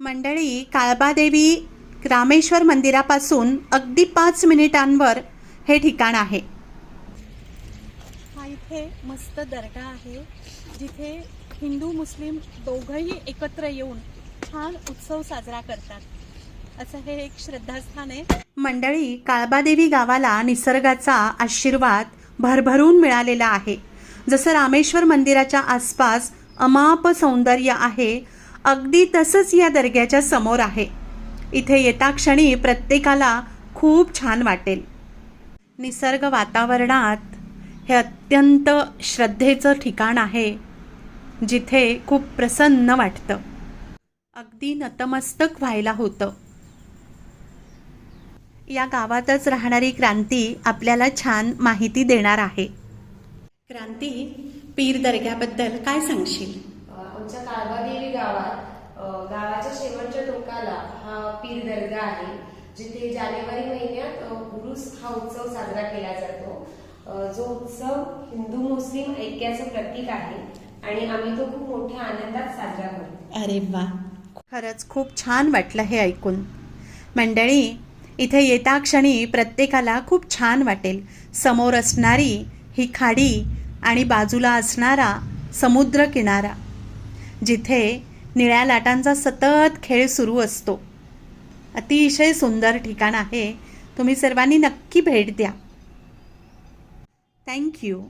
मंडळी काळबादेवी रामेश्वर मंदिरापासून अगदी पाच मिनिटांवर हे ठिकाण आहे. हा इथे मस्त दर्गा आहे. जिथे हिंदू मुस्लिम दोघंही एकत्र येऊन छान उत्सव साजरा करतात. असं हे एक श्रद्धास्थान आहे. मंडळी काळबादेवी गावाला निसर्गाचा आशीर्वाद भरभरून मिळालेला आहे. जसं रामेश्वर मंदिराच्या आसपास अमाप सौंदर्य आहे अगदी तसंच या दर्ग्याच्या समोर आहे. इथे येता क्षणी प्रत्येकाला खूप छान वाटेल. निसर्ग वातावरणात हे अत्यंत श्रद्धेचं ठिकाण आहे जिथे खूप प्रसन्न वाटतं. अगदी नतमस्तक व्हायला होतं. या गावातच राहणारी क्रांती आपल्याला छान माहिती देणार आहे. क्रांती पीर दर्ग्याबद्दल काय सांगशील? आमच्या काळबादेवी गावात गावाच्या शेवटच्या टोकाला हा पीर दर्गा आहे जिथे जानेवारी महिन्यात उरूस हा उत्सव साजरा केला जातो. जो उत्सव हिंदू मुस्लिम ऐक्याचं प्रतीक आहे आणि आम्ही तो खूप मोठ्या आनंदात साजरा करतो. अरे वा. खरंच खूप छान वाटलं हे ऐकून. मंडळी इथे येता क्षणी प्रत्येकाला खूप छान वाटेल. समोर असणारी ही खाडी आणि बाजूला असणारा समुद्र किनारा जिथे निळ्या लाटांचा सतत खेळ सुरू असतो. अतिशय सुंदर ठिकाण आहे. तुम्ही सर्वांनी नक्की भेट द्या. थँक्यू